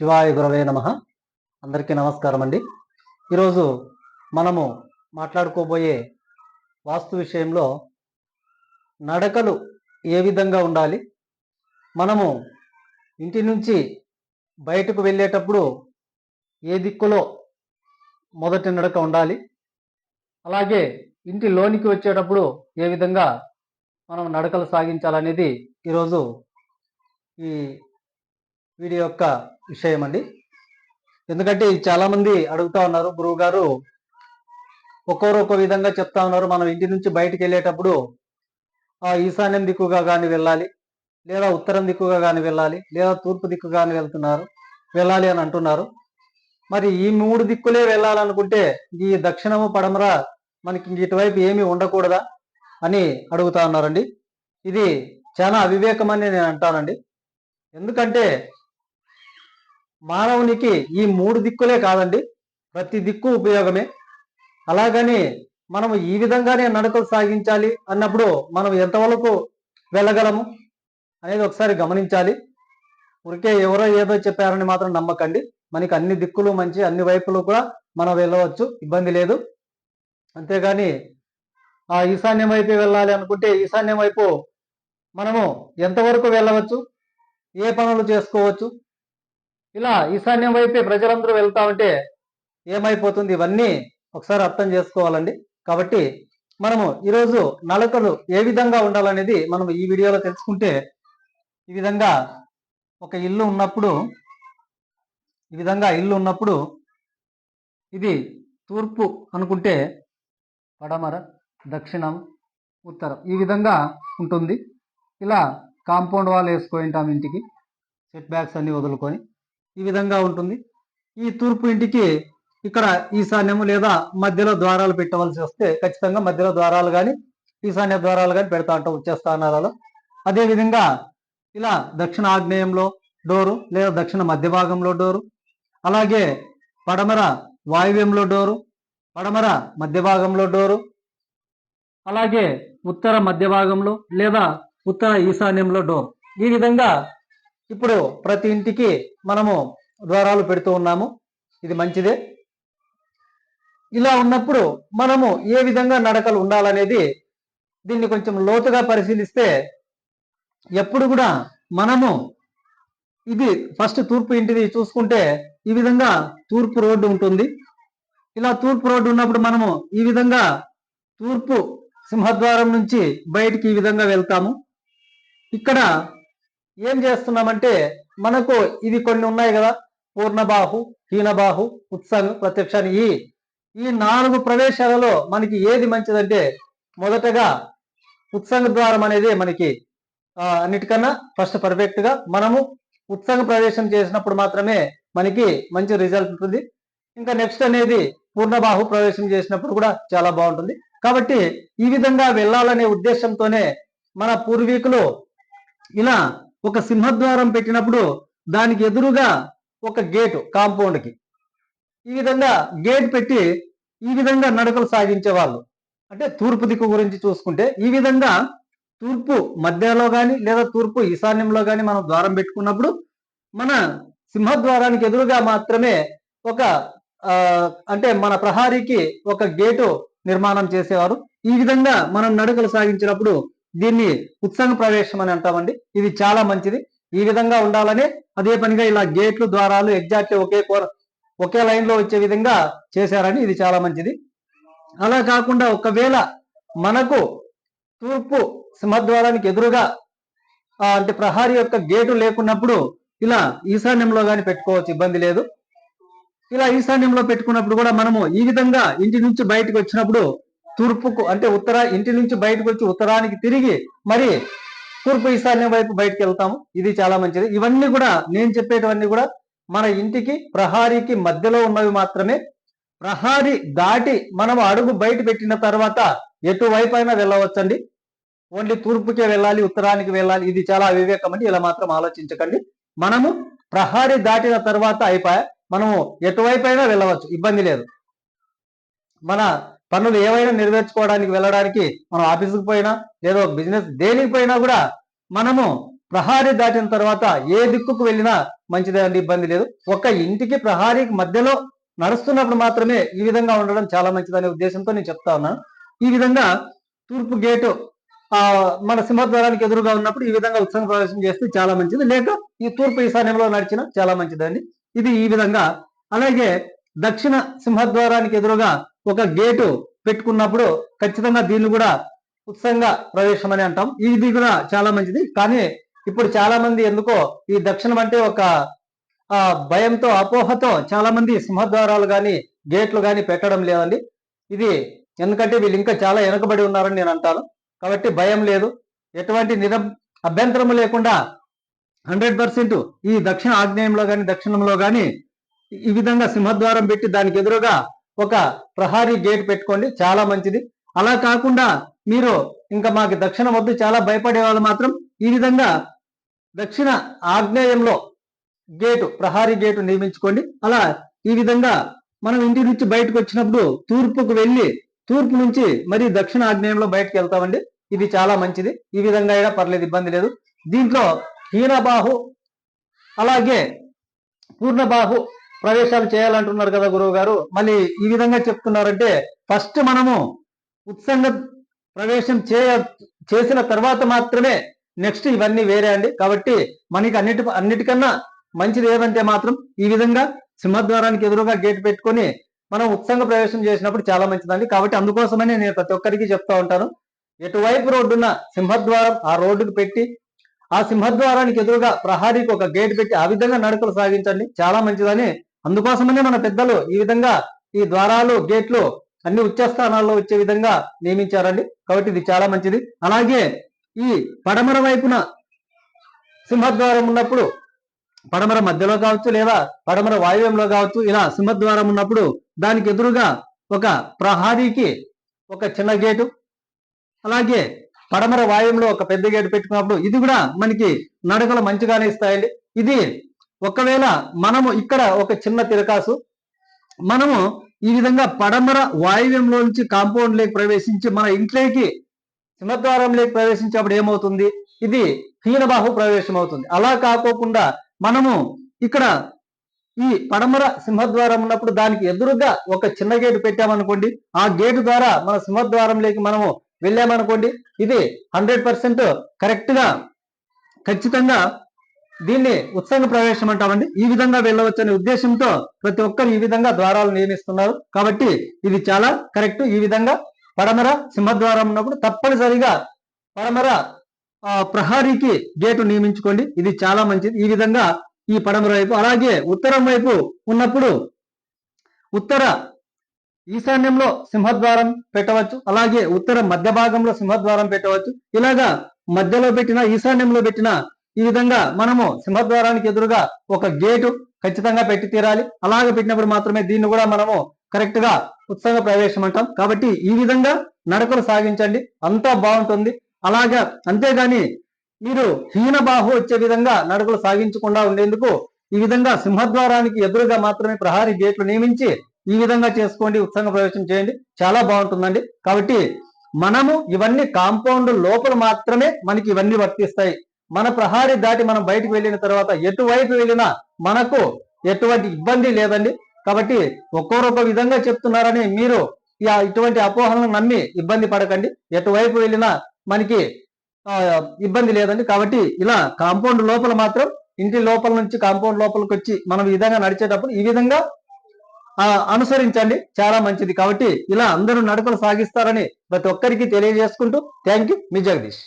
శివాయ గురవే నమ. అందరికీ నమస్కారం అండి ఈరోజు మనము మాట్లాడుకోబోయే వాస్తు విషయంలో నడకలు ఏ విధంగా ఉండాలి? మనము ఇంటి నుంచి బయటకు వెళ్ళేటప్పుడు ఏ దిక్కులో మొదటి నడక ఉండాలి? అలాగే ఇంటి లోనికి వచ్చేటప్పుడు ఏ విధంగా మనం నడకలు సాగించాలనేది ఈరోజు ఈ వీడియో యొక్క విషయం అండి ఎందుకంటే చాలామంది చాలా మంది అడుగుతా ఉన్నారు గురువు గారు ఒక్కొరు ఒక్కో విధంగా చెప్తా ఉన్నారు. మనం ఇంటి నుంచి బయటికి వెళ్ళేటప్పుడు ఆ ఈశాన్యం దిక్కుగా కానీ వెళ్ళాలి లేదా ఉత్తరం దిక్కుగా కానీ వెళ్ళాలి లేదా తూర్పు దిక్కు కానీ వెళ్తున్నారు వెళ్ళాలి అని అంటున్నారు. మరి ఈ మూడు దిక్కులే వెళ్ళాలనుకుంటే ఈ దక్షిణము పడమర మనకి ఇటువైపు ఏమీ ఉండకూడదా అని అడుగుతా ఉన్నారండి. ఇది చాలా అవివేకం అని నేను అంటానండి. ఎందుకంటే మానవునికి ఈ మూడు దిక్కులే కాదండి. ప్రతి దిక్కు ఉపయోగమే. అలాగని మనం ఈ విధంగానే నడకలు సాగించాలి అన్నప్పుడు మనం ఎంతవరకు వెళ్ళగలము అనేది ఒకసారి గమనించాలి. ఊరికే ఎవరో ఏదో చెప్పారని మాత్రం నమ్మకండి. మనకి అన్ని దిక్కులు మంచి అన్ని వైపులు కూడా మనం వెళ్ళవచ్చు. ఇబ్బంది లేదు. అంతేగాని ఆ ఈశాన్యం వైపు వెళ్ళాలి అనుకుంటే ఈశాన్యం వైపు మనము ఎంతవరకు వెళ్ళవచ్చు? ఏ పనులు చేసుకోవచ్చు? ఇలా ఈశాన్యం వైపే ప్రజలందరూ వెళ్తా ఉంటే ఏమైపోతుంది? ఇవన్నీ ఒకసారి అర్థం చేసుకోవాలండి. కాబట్టి మనము ఈరోజు నలకలు ఏ విధంగా ఉండాలనేది మనం ఈ వీడియోలో తెలుసుకుంటే ఈ విధంగా ఒక ఇల్లు ఉన్నప్పుడు ఈ విధంగా ఇల్లు ఉన్నప్పుడు ఇది తూర్పు అనుకుంటే పడమర దక్షిణం ఉత్తరం ఈ విధంగా ఉంటుంది. ఇలా కాంపౌండ్ వాల్ వేసుకుంటాం ఇంటికి. సెట్ బ్యాక్స్ అన్నీ వదులుకొని. ఈ విధంగా ఉంటుంది. ఈ తూర్పు ఇంటికి ఇక్కడ ఈశాన్యము లేదా మధ్యలో ద్వారాలు పెట్టవలసి వస్తే ఖచ్చితంగా మధ్యలో ద్వారాలు కానీ ఈశాన్య ద్వారాలు కానీ పెడతా ఉంటాం ఉచ్చస్థానాలలో అదేవిధంగా ఇలా దక్షిణ ఆగ్నేయంలో డోరు లేదా దక్షిణ మధ్య భాగంలో డోరు అలాగే పడమర వాయువ్యంలో డోరు పడమర మధ్య భాగంలో డోరు అలాగే ఉత్తర మధ్య భాగంలో లేదా ఉత్తర ఈశాన్యంలో డోర్. ఈ విధంగా ఇప్పుడు ప్రతి ఇంటికి మనము ద్వారాలు పెడుతూ ఉన్నాము. ఇది మంచిదే. ఇలా ఉన్నప్పుడు మనము ఏ విధంగా నడకలు ఉండాలనేది దీన్ని కొంచెం లోతుగా పరిశీలిస్తే ఎప్పుడు కూడా మనము ఇది ఫస్ట్ తూర్పు ఇంటిది చూసుకుంటే ఈ విధంగా తూర్పు రోడ్డు ఉంటుంది. ఇలా తూర్పు రోడ్డు ఉన్నప్పుడు మనము ఈ విధంగా తూర్పు సింహద్వారం నుంచి బయటికి ఈ విధంగా వెళ్తాము. ఇక్కడ ఏం చేస్తున్నామంటే మనకు ఇవి కొన్ని ఉన్నాయి కదా పూర్ణబాహు హీనబాహు ఉత్సంగ ప్రత్యక్షాన్ని. ఈ ఈ నాలుగు ప్రవేశాలలో మనకి ఏది మంచిదంటే మొదటగా ఉత్సంగ ద్వారం అనేది మనకి అన్నిటికన్నా ఫస్ట్ పర్ఫెక్ట్గా మనము ఉత్సంగ ప్రవేశం చేసినప్పుడు మాత్రమే మనకి మంచి రిజల్ట్ ఉంటుంది. ఇంకా నెక్స్ట్ అనేది పూర్ణబాహు ప్రవేశం చేసినప్పుడు కూడా చాలా బాగుంటుంది. కాబట్టి ఈ విధంగా వెళ్ళాలనే ఉద్దేశంతోనే మన పూర్వీకులు ఇలా ఒక సింహద్వారం పెట్టినప్పుడు దానికి ఎదురుగా ఒక గేటు కాంపౌండ్కి ఈ విధంగా గేట్ పెట్టి ఈ విధంగా నడకలు సాగించే వాళ్ళు. అంటే తూర్పు దిక్కు గురించి చూసుకుంటే ఈ విధంగా తూర్పు మధ్యలో కానీ లేదా తూర్పు ఈశాన్యంలో కానీ మనం ద్వారం పెట్టుకున్నప్పుడు మన సింహద్వారానికి ఎదురుగా మాత్రమే ఒక అంటే మన ప్రహారీకి ఒక గేటు నిర్మాణం చేసేవారు. ఈ విధంగా మనం నడకలు సాగించినప్పుడు దీన్ని ఉత్సంగ ప్రవేశం అని అంటామండి. ఇది చాలా మంచిది. ఈ విధంగా ఉండాలని అదే పనిగా ఇలా గేట్లు ద్వారాలు ఎగ్జాక్ట్ ఒకే కోర ఒకే లైన్లో వచ్చే విధంగా చేశారని ఇది చాలా మంచిది. అలా కాకుండా ఒకవేళ మనకు తూర్పు సింహద్వారానికి ఎదురుగా అంటే ప్రహారీ యొక్క గేటు లేకున్నప్పుడు ఇలా ఈశాన్యంలో కానీ పెట్టుకోవచ్చు ఇబ్బంది లేదు. ఇలా ఈశాన్యంలో పెట్టుకున్నప్పుడు కూడా మనము ఈ విధంగా ఇంటి నుంచి బయటకు వచ్చినప్పుడు తూర్పుకు అంటే ఉత్తర ఇంటి నుంచి బయటకు వచ్చి ఉత్తరానికి తిరిగి మరి తూర్పు ఈశాన్యం వైపు బయటకు వెళ్తాము. ఇది చాలా మంచిది. ఇవన్నీ కూడా నేను చెప్పేటివన్నీ కూడా మన ఇంటికి ప్రహారీకి మధ్యలో ఉన్నవి మాత్రమే. ప్రహారీ దాటి మనం అడుగు బయట పెట్టిన తర్వాత ఎటువైపు అయినా వెళ్ళవచ్చండి. ఓన్లీ తూర్పుకే వెళ్ళాలి ఉత్తరానికి వెళ్ళాలి ఇది చాలా అవివేకం అండి. ఇలా మాత్రం ఆలోచించకండి. మనము ప్రహారీ దాటిన తర్వాత అయిపోయా మనము ఎటువైపు అయినా వెళ్ళవచ్చు ఇబ్బంది లేదు. మన పనులు ఏవైనా నెరవేర్చుకోవడానికి వెళ్ళడానికి మనం ఆఫీసుకు పోయినా లేదా బిజినెస్ దేనికి పోయినా కూడా మనము ప్రహారీ దాటిన తర్వాత ఏ దిక్కుకు వెళ్ళినా మంచిదే అండి ఇబ్బంది లేదు. ఒక ఇంటికి ప్రహారీకి మధ్యలో నడుస్తున్నప్పుడు మాత్రమే ఈ విధంగా ఉండడం చాలా మంచిదనే ఉద్దేశంతో నేను చెప్తా ఉన్నాను ఈ విధంగా తూర్పు గేటు ఆ మన సింహద్వారానికి ఎదురుగా ఉన్నప్పుడు ఈ విధంగా ఉత్సవ ప్రవేశం చేస్తే చాలా మంచిది. లేక ఈ తూర్పు ఈశాన్యంలో నడిచిన చాలా మంచిదండి. ఇది ఈ విధంగా. అలాగే దక్షిణ సింహద్వారానికి ఎదురుగా ఒక గేటు పెట్టుకున్నప్పుడు ఖచ్చితంగా దీన్ని కూడా ఉత్సంగ ప్రవేశం అని అంటాం. ఇది కూడా చాలా మంచిది. కానీ ఇప్పుడు చాలా మంది ఎందుకో ఈ దక్షిణం అంటే ఒక ఆ భయంతో అపోహతో చాలా మంది సింహద్వారాలు కానీ గేట్లు కానీ పెట్టడం లేదండి. ఇది ఎందుకంటే వీళ్ళు ఇంకా చాలా వెనుకబడి ఉన్నారని నేను అంటాను. కాబట్టి భయం లేదు. ఎటువంటి నిర అభ్యంతరము లేకుండా హండ్రెడ్ పర్సెంట్ ఈ దక్షిణ ఆగ్నేయంలో కానీ దక్షిణంలో కానీ ఈ విధంగా సింహద్వారం పెట్టి దానికి ఎదురుగా ఒక ప్రహారీ గేట్ పెట్టుకోండి చాలా మంచిది. అలా కాకుండా మీరు ఇంకా మాకు దక్షిణ వద్దు చాలా భయపడే వాళ్ళు మాత్రం ఈ విధంగా దక్షిణ ఆగ్నేయంలో గేటు ప్రహారీ గేటు నిర్మించుకోండి. అలా ఈ విధంగా మనం ఇంటి నుంచి బయటకు వచ్చినప్పుడు తూర్పుకు వెళ్ళి తూర్పు నుంచి మరి దక్షిణ ఆగ్నేయంలో బయటకు వెళ్తామండి. ఇది చాలా మంచిది. ఈ విధంగా అయినా పర్లేదు ఇబ్బంది లేదు. దీంట్లో హీనబాహు అలాగే పూర్ణబాహు ప్రవేశాలు చేయాలంటున్నారు కదా గురువు గారు మళ్ళీ ఈ విధంగా చెప్తున్నారంటే ఫస్ట్ మనము ఉత్సంగ ప్రవేశం చేయ చేసిన తర్వాత మాత్రమే నెక్స్ట్ ఇవన్నీ వేరే అండి. కాబట్టి మనకి అన్నిటి అన్నిటికన్నా మంచిది ఏదంటే మాత్రం ఈ విధంగా సింహద్వారానికి ఎదురుగా గేట్ పెట్టుకొని మనం ఉత్సంగ ప్రవేశం చేసినప్పుడు చాలా మంచిదండి. కాబట్టి అందుకోసమనే నేను ప్రతి ఒక్కరికి చెప్తా ఉంటాను. ఎటువైపు రోడ్డున్న సింహద్వారం ఆ రోడ్డుకు పెట్టి ఆ సింహద్వారానికి ఎదురుగా ప్రహారీకి ఒక గేట్ పెట్టి ఆ విధంగా నడకలు సాగించండి. చాలా మంచిదని అందుకోసమనే మన పెద్దలు ఈ విధంగా ఈ ద్వారాలు గేట్లు అన్ని ఉచ్చ స్థానాల్లో వచ్చే విధంగా నియమించారండి. కాబట్టి ఇది చాలా మంచిది. అలాగే ఈ పడమర వైపున సింహద్వారం ఉన్నప్పుడు పడమర మధ్యలో కావచ్చు లేదా పడమర వాయువ్యంలో కావచ్చు ఇలా సింహద్వారం ఉన్నప్పుడు దానికి ఎదురుగా ఒక ప్రహారీకి ఒక చిన్న గేటు అలాగే పడమర వాయువ్యంలో ఒక పెద్ద గేటు పెట్టుకున్నప్పుడు ఇది కూడా మనకి నడకలు మంచిగానే ఇస్తాయండి. ఇది ఒకవేళ మనము ఇక్కడ ఒక చిన్న తిరకాసు మనము ఈ విధంగా పడమర వాయువ్యంలో నుంచి కాంపౌండ్ లేకి ప్రవేశించి మన ఇంట్లోకి సింహద్వారం లేకి ప్రవేశించినప్పుడు ఏమవుతుంది? ఇది హీనబాహు ప్రవేశం అవుతుంది అలా కాకోకుండా మనము ఇక్కడ ఈ పడమర సింహద్వారం ఉన్నప్పుడు దానికి ఎదురుగా ఒక చిన్న గేటు పెట్టామనుకోండి ఆ గేటు ద్వారా మన సింహద్వారంలోకి మనము వెళ్ళామనుకోండి ఇది హండ్రెడ్ పర్సెంట్ కరెక్ట్గా ఖచ్చితంగా దీన్ని ఉత్సంగ ప్రవేశం అంటామండి. ఈ విధంగా వెళ్ళవచ్చు అనే ఉద్దేశంతో ప్రతి ఒక్కరు ఈ విధంగా ద్వారాలు నియమిస్తున్నారు. కాబట్టి ఇది చాలా కరెక్ట్. ఈ విధంగా పడమర సింహద్వారం ఉన్నప్పుడు తప్పనిసరిగా పడమర ఆ, ప్రహారీకి గేటు నియమించుకోండి. ఇది చాలా మంచిది. ఈ విధంగా ఈ పడమర వైపు అలాగే ఉత్తరం వైపు ఉన్నప్పుడు ఉత్తర ఈశాన్యంలో సింహద్వారం పెట్టవచ్చు. అలాగే ఉత్తర మధ్య భాగంలో సింహద్వారం పెట్టవచ్చు. ఇలాగా మధ్యలో పెట్టిన ఈశాన్యంలో పెట్టిన ఈ విధంగా మనము సింహద్వారానికి ఎదురుగా ఒక గేటు ఖచ్చితంగా పెట్టి తీరాలి. అలాగ పెట్టినప్పుడు మాత్రమే దీన్ని కూడా మనము కరెక్ట్గా ఉత్సంగ ప్రవేశం అంటాం. కాబట్టి ఈ విధంగా నడకలు సాగించండి. అంతా బాగుంటుంది. అలాగా అంతేగాని మీరు హీన బాహు వచ్చే విధంగా నడకలు సాగించకుండా ఉండేందుకు ఈ విధంగా సింహద్వారానికి ఎదురుగా మాత్రమే ప్రహారీ గేట్లు నియమించి ఈ విధంగా చేసుకోండి. ఉత్సంగ ప్రవేశం చేయండి. చాలా బాగుంటుందండి. కాబట్టి మనము ఇవన్నీ కాంపౌండ్ లోపల మాత్రమే మనకి ఇవన్నీ వర్తిస్తాయి. మన ప్రహారీ దాటి మనం బయటకు వెళ్ళిన తర్వాత ఎటువైపు వెళ్ళినా మనకు ఎటువంటి ఇబ్బంది లేదండి. కాబట్టి ఒక్కొరొక విధంగా చెప్తున్నారని మీరు ఇక ఇటువంటి అపోహలను నమ్మి ఇబ్బంది పడకండి. ఎటువైపు వెళ్ళినా మనకి ఇబ్బంది లేదండి. కాబట్టి ఇలా కాంపౌండ్ లోపల మాత్రం ఇంటి లోపల నుంచి కాంపౌండ్ లోపలికి వచ్చి మనం ఈ విధంగా నడిచేటప్పుడు ఈ విధంగా అనుసరించండి. చాలా మంచిది. కాబట్టి ఇలా అందరూ నడకలు సాగిస్తారని ప్రతి ఒక్కరికి తెలియజేసుకుంటూ థ్యాంక్ యూ. మీ జగదీష్.